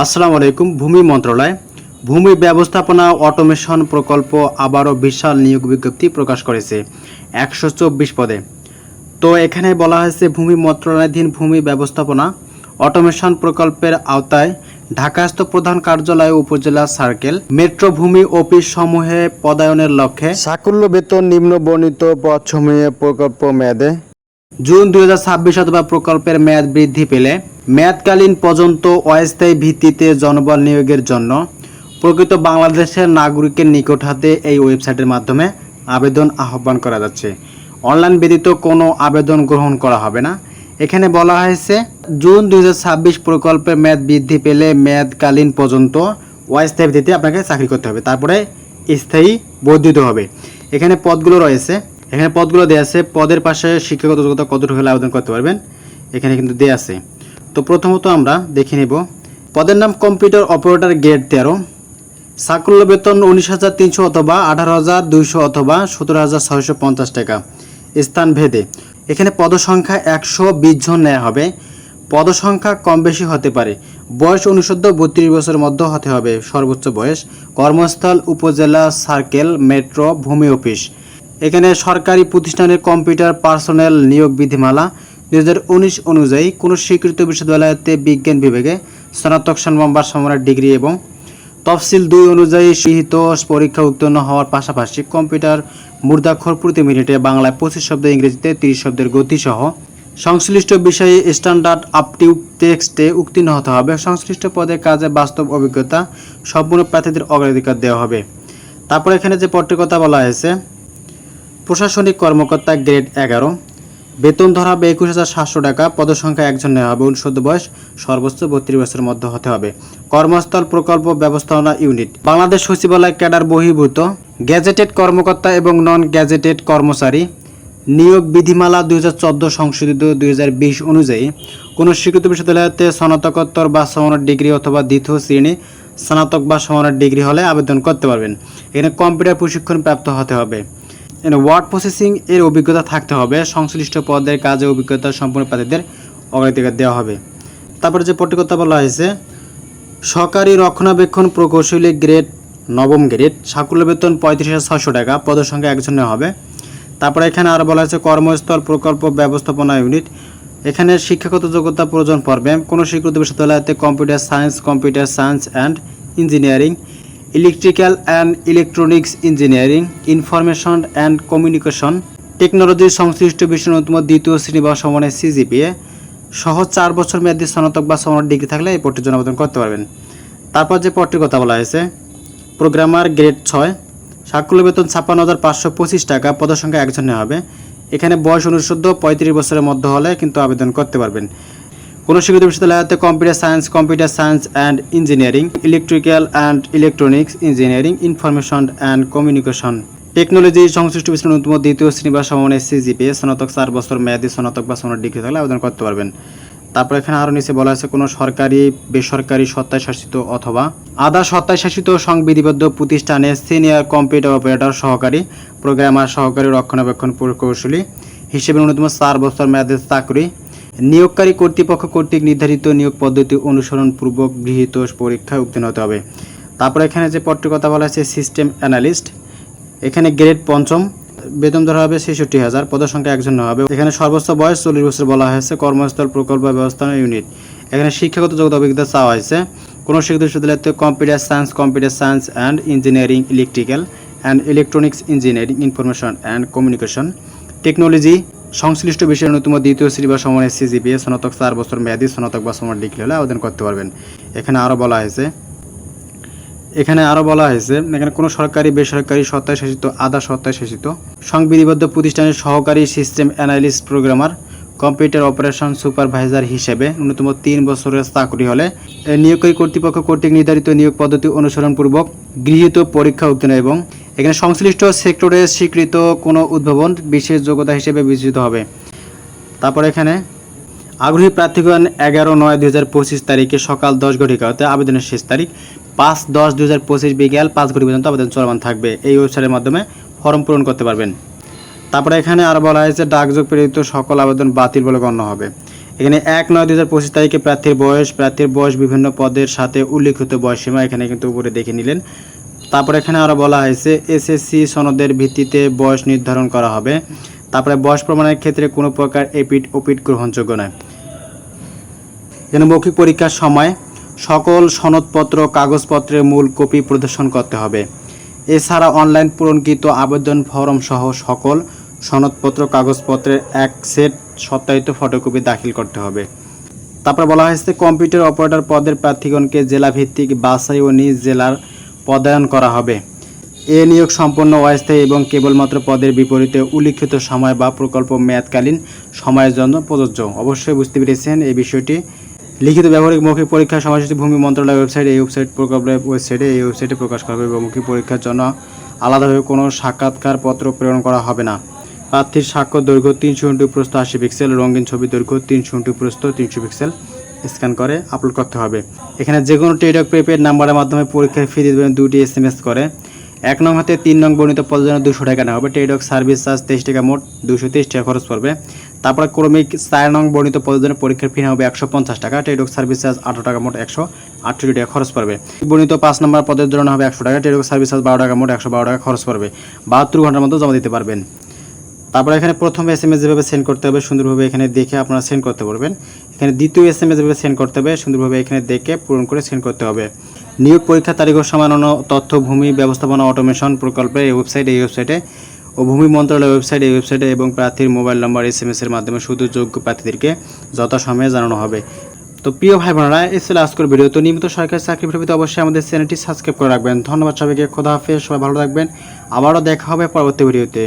আসসালামু আলাইকুম ভূমি মন্ত্রণালয়। ভূমি ব্যবস্থাপনা অটোমেশন প্রকল্প আবারও বিশাল নিয়োগ বিজ্ঞপ্তি প্রকাশ করেছে একশো চব্বিশ পদে। তো এখানে বলা হয়েছে ভূমি মন্ত্রণালয়াধীন ভূমি ব্যবস্থাপনা অটোমেশন প্রকল্পের আওতায় ঢাকাস্থ প্রধান কার্যালয় উপজেলা সার্কেল মেট্রো ভূমি অফিস সমূহে পদায়নের লক্ষ্যে সাকুল্য বেতন নিম্ন বর্ণিত পদ সমূহে প্রকল্প মেয়াদে জুন দুই হাজার ছাব্বিশ অথবা প্রকল্পের মেয়াদ বৃদ্ধি পেলে মেয়াদকালীন পর্যন্ত অস্থায়ী ভিত্তিতে জনবল নিয়োগের জন্য প্রকৃত বাংলাদেশের নাগরিকের নিকট হাতে এই ওয়েবসাইটের মাধ্যমে আবেদন আহ্বান করা যাচ্ছে। অনলাইন ব্যতীত কোনো আবেদন গ্রহণ করা হবে না। এখানে বলা হয়েছে, জুন দুই প্রকল্পের মেয়াদ বৃদ্ধি পেলে মেয়াদকালীন পর্যন্ত অস্থায়ী ভিত্তিতে আপনাকে চাকরি করতে হবে। তারপরে স্থায়ী বর্ধিত হবে। এখানে পদগুলো রয়েছে। এখানে পদগুলো দেওয়া আছে, পদের পাশে শিক্ষাগত যোগ্যতা কতটুকু হলে আবেদন করতে পারবেন। এখানে কিন্তু দেওয়া আছে। তো প্রথমত আমরা দেখে নেব। পদের নাম কম্পিউটার অপারেটর গেট তেরো। সাকুল্য বেতন উনিশ হাজার তিনশো অথবা আঠারো হাজার দুইশো অথবা সতেরো হাজার ছয়শো পঞ্চাশ টাকা। স্থান ভেদে। এখানে পদসংখ্যা একশো বিশ জন নেওয়া হবে। পদসংখ্যা কম বেশি হতে পারে। বয়স অনুষদ বত্রিশ বছরের মধ্যে হতে হবে। সর্বোচ্চ বয়স। কর্মস্থল, উপজেলা, সার্কেল, মেট্রো, ভূমি অফিস। এখানে সরকারি প্রতিষ্ঠানের কম্পিউটার পার্সোনেল নিয়োগ বিধিমালা। দু হাজার উনিশ অনুযায়ী কোনো স্বীকৃত বিশ্ববিদ্যালয়তে বিজ্ঞান বিভাগে স্নাতক সম্মান বা সমানের ডিগ্রি এবং তফসিল দুই অনুযায়ী গৃহীত পরীক্ষা উত্তীর্ণ হওয়ার পাশাপাশি কম্পিউটার মূর্ধাক্ষর প্রতি মিনিটে বাংলায় পঁচিশ শব্দ, ইংরেজিতে তিরিশ শব্দের গতিসহ সংশ্লিষ্ট বিষয়ে স্ট্যান্ডার্ড আপটিউ টেক্সটে উত্তীর্ণ হতে হবে। সংশ্লিষ্ট পদে কাজে বাস্তব অভিজ্ঞতা সম্পূর্ণ প্রার্থীদের অগ্রাধিকার দেওয়া হবে। তারপর এখানে যে পদটির বলা হয়েছে, প্রশাসনিক কর্মকর্তা গ্রেড এগারো। বেতন ধরা হবে একুশ হাজার সাতশো টাকা, পদসংখ্যা একজন নেওয়া হবে অনুষদ বয়স, সর্বোচ্চ বত্রিশ বছরের মধ্যে হতে হবে। কর্মস্থল প্রকল্প ব্যবস্থাপনা ইউনিট। বাংলাদেশ সচিবালয় ক্যাডার বহির্ভূত, গ্যাজেটেড কর্মকর্তা এবং নন গ্যাজেটেড কর্মচারী, নিয়োগ বিধিমালা দুই হাজার চোদ্দ সংশোধিত দুই হাজার বিশ অনুযায়ী, কোনো স্বীকৃত বিশ্ববিদ্যালয়তে স্নাতকোত্তর বা সমানের ডিগ্রি অথবা দ্বিতীয় শ্রেণি, স্নাতক বা সমানের ডিগ্রি হলে আবেদন করতে পারবেন। এখানে কম্পিউটার প্রশিক্ষণ প্রাপ্ত হতে হবে। ওয়ার্ড প্রসেসিং এর অভিজ্ঞতা থাকতে হবে। সংশ্লিষ্ট পদের কাজে অভিজ্ঞতা সম্পূর্ণ প্রার্থীদের অগ্রাধিকার দেওয়া হবে। তারপরে যে পটিকতা বলা হয়েছে সরকারি রক্ষণাবেক্ষণ প্রকৌশলী গ্রেড, নবম গ্রেড, সাকুল্য বেতন পঁয়ত্রিশ হাজার ছশো টাকা, পদের সংখ্যা একজন হবে। তারপরে এখানে আরও বলা হয়েছে, কর্মস্থল প্রকল্প ব্যবস্থাপনা ইউনিট। এখানে শিক্ষাগত যোগ্যতা প্রয়োজন পড়বে। কোনো স্বীকৃত বিশ্ববিদ্যালয়তে computer science computer science and engineering electrical and electronics engineering information and communication technology সংশ্লিষ্ট বিষয় ন্যূনতম দ্বিতীয় শ্রেণি বা সমানের সিজিপিএ সহ চার বছর মেয়াদী স্নাতক বা সমানের ডিগ্রি থাকলে এই পদটির জন্য আবেদন করতে পারবেন। তারপর যে পদটির কথা বলা হয়েছে প্রোগ্রামার গ্রেড ছয় সাকুল্য বেতন ছাপ্পান্ন হাজার পাঁচশো পঁচিশ টাকা পদসংখ্যা একজন হবে। এখানে বয়স অনুশুদ্ধ পঁয়ত্রিশ বছরের মধ্যে হলে কিন্তু আবেদন করতে পারবেন। কোনো স্বীকৃত বিশ্ববিদ্যালয়তে computer science computer science and engineering, electrical and electronics engineering, information and communication. Technology সংশ্লিষ্ট বিষয় ন্যূনতম দ্বিতীয় শ্রেণি বা সমানের সিজিপি স্নাতক চার বছর মেয়াদী, স্নাতক বা সমানের ডিগ্রি থাকলে আবেদন করতে পারবেন। তারপর এখানে আরও নিচে বলা আছে কোনো সরকারি, বেসরকারি, স্বত্বাশাসিত অথবা আধা স্বত্বাশাসিত সংবিধিবদ্ধ প্রতিষ্ঠানে সিনিয়র কম্পিউটার অপারেটর সহকারী, প্রোগ্রামার সহকারী রক্ষণাবেক্ষণ প্রকৌশলী হিসেবে ন্যূনতম চার বছর মেয়াদের চাকরি নিয়োগকারী কর্তৃপক্ষ কর্তৃক নির্ধারিত নিয়োগ পদ্ধতি অনুসরণ পূর্বক গৃহীত পরীক্ষায় উত্তীর্ণ হতে হবে। তারপর এখানে যে পদটির কথা বলা আছে সিস্টেম অ্যানালিস্ট এখানে গ্রেড পঞ্চম, বেতন ধরা হবে ছেষট্টি হাজার, পদের সংখ্যা একজন হবে। এখানে সর্বোচ্চ বয়স চল্লিশ বছর বলা হয়েছে, কর্মস্থল, প্রকল্প ব্যবস্থাপনা ইউনিট এখানে শিক্ষাগত যোগ্যতা অভিজ্ঞতা চাওয়া হয়েছে। কোনো শিক্ষিত বিশ্ববিদ্যালয়তে computer science computer science and engineering electrical and electronics engineering information and communication technology সংশ্লিষ্ট বিষয়ের ন্যূনতম দ্বিতীয় শ্রেণি বা সমানের সিজিপিএ স্নাতক চার বছর মেয়াদী, স্নাতক বা সমান ডিগ্রি হলে আবেদন করতে পারবেন। এখানে আরও বলা হয়েছে, এখানে আরও বলা হয়েছে, এখানে কোনো সরকারি, বেসরকারি স্বত্বাশাসিত আধা স্বত্বাশাসিত সংবিধিবদ্ধ প্রতিষ্ঠানের সহকারী system analyst programmer, computer operation supervisor হিসেবে ন্যূনতম তিন বছরের চাকরি হলে নিয়োগকারী কর্তৃপক্ষ কর্তৃক নির্ধারিত নিয়োগ পদ্ধতি অনুসরণপূর্বক গৃহীত পরীক্ষা উত্তীর্ণ এবং এখানে সংশ্লিষ্ট সেক্টরে স্বীকৃত কোনো উদ্ভাবন বিশেষ যোগ্যতা হিসেবে বিবেচিত হবে। তারপর এখানে, আগ্রহী প্রার্থীগণ এগারো নয় দুই হাজার পঁচিশ তারিখে সকাল দশ ঘটিকাতে আবেদনের শেষ তারিখ, পাঁচ দশ দুই হাজার পঁচিশ বিকেল পাঁচ ঘটি পর্যন্ত আবেদন চলমান থাকবে। এই ওয়েবসাইটের মাধ্যমে ফর্ম পূরণ করতে পারবেন। তারপরে এখানে আর বলা হয়েছে, ডাকযোগ প্রেরিত সকল আবেদন বাতিল বলে গণ্য হবে। এখানে এক নয় দুই হাজার পঁচিশ তারিখে প্রার্থীর বয়স প্রার্থীর বয়স বিভিন্ন পদের সাথে উল্লিখিত বয়সীমা এখানে কিন্তু উপরে দেখে নিলেন। তারপরে এখানে আরও বলা হয়েছে এসএসসি সনদের ভিত্তিতে বয়স নির্ধারণ করা হবে। তারপরে বয়স প্রমাণের ক্ষেত্রে কোনো প্রকার এপিট ওপিট গ্রহণযোগ্য নয়। এখানে মৌখিক পরীক্ষার সময় সকল সনদপত্র, কাগজপত্রের মূল কপি প্রদর্শন করতে হবে। এছাড়া অনলাইন পূরণকৃত আবেদন ফরম সহ সকল সনদপত্র, কাগজপত্রের এক সেট সত্যায়িত ফটোকপি দাখিল করতে হবে। তারপর বলা হয়েছে, কম্পিউটার অপারেটর পদের প্রার্থীগণকে জেলাভিত্তিক বাছাই ও নিজ জেলার পদায়ন করা হবে। এ নিয়োগ সম্পন্ন অস্থায়ী এবং কেবলমাত্র পদের বিপরীতে উল্লিখিত সময় বা প্রকল্প মেয়াদকালীন সময়ের জন্য প্রযোজ্য। অবশ্যই বুঝতে পেরেছেন এই বিষয়টি। লিখিত ব্যবহারিক মৌখিক পরীক্ষার সময়সূচি ভূমি মন্ত্রণালয় ওয়েবসাইট, এই ওয়েবসাইট প্রকল্পের ওয়েবসাইটে এই ওয়েবসাইটে প্রকাশ করা হবে এবং মৌখিক পরীক্ষার জন্য আলাদাভাবে কোনো সাক্ষাৎকার পত্র প্রেরণ করা হবে না। প্রার্থীর স্বাক্ষর দৈর্ঘ্য তিনশো ইন্টু প্রস্থ আশি পিক্সেল, রঙিন ছবি দৈর্ঘ্য তিনশো ইন্টু প্রস্থ তিনশো পিক্সেল। স্ক্যান করে আপলোড করতে হবে। এখানে যে কোনো টেডক প্রিপেড নাম্বারের মাধ্যমে পরীক্ষার ফি দেবেন দুটি এস এম এস করে। এক নং হাতে তিন নং বর্ণিত পদের জন্য দুশো টাকা নেওয়া হবে। টেডক সার্ভিস চার্জ তেইশ টাকা মোট দুশো তেইশ টাকা খরচ পড়বে। তারপরে ক্রমিক চার নং বর্ণিত পদের জন্য পরীক্ষার ফি হবে একশো পঞ্চাশ টাকা। টেডক সার্ভিস চার্জ আঠারো টাকা মোট একশো আটষট্টি টাকা খরচ পড়বে। বর্ণিত পাঁচ নম্বর পদের জন্য হবে একশো টাকা। টেডক সার্ভিস চার্জ বারো টাকা মোট একশো বারো টাকা খরচ পড়বে। বাহাত্তর ঘণ্টার মধ্যে জমা দিতে পারবেন। তারপরে এখানে প্রথম এস এম এস যেভাবে সেন্ড করতে হবে, সুন্দরভাবে এখানে দেখে আপনারা সেন্ড করতে পারবেন। এখানে দ্বিতীয় এস এম এস সেন্ড করতে হবে, সুন্দরভাবে এখানে দেখে পূরণ করে সেন্ড করতে হবে। নিয়োগ পরীক্ষা তারিখ ও সমান্য তথ্য, ভূমি, ব্যবস্থাপনা অটোমেশন প্রকল্পের এই ওয়েবসাইট এই ওয়েবসাইটে ও ভূমি মন্ত্রণালয় ওয়েবসাইট এই ওয়েবসাইটে এবং প্রার্থীর mobile number S M S এর মাধ্যমে শুধু যোগ্য প্রার্থীদেরকে যথাসময়ে জানানো হবে। তো প্রিয় ভাই বোনেরা এই ছিল আজকের ভিডিও তো নিয়মিত সরকারি চাকরি ভিডিওতে অবশ্যই আমাদের চ্যানেলটি সাবস্ক্রাইব করে রাখবেন। ধন্যবাদ সবাইকে। খোদা হাফেজ। সবাই ভালো থাকবেন। আবারও দেখা হবে পরবর্তী ভিডিওতে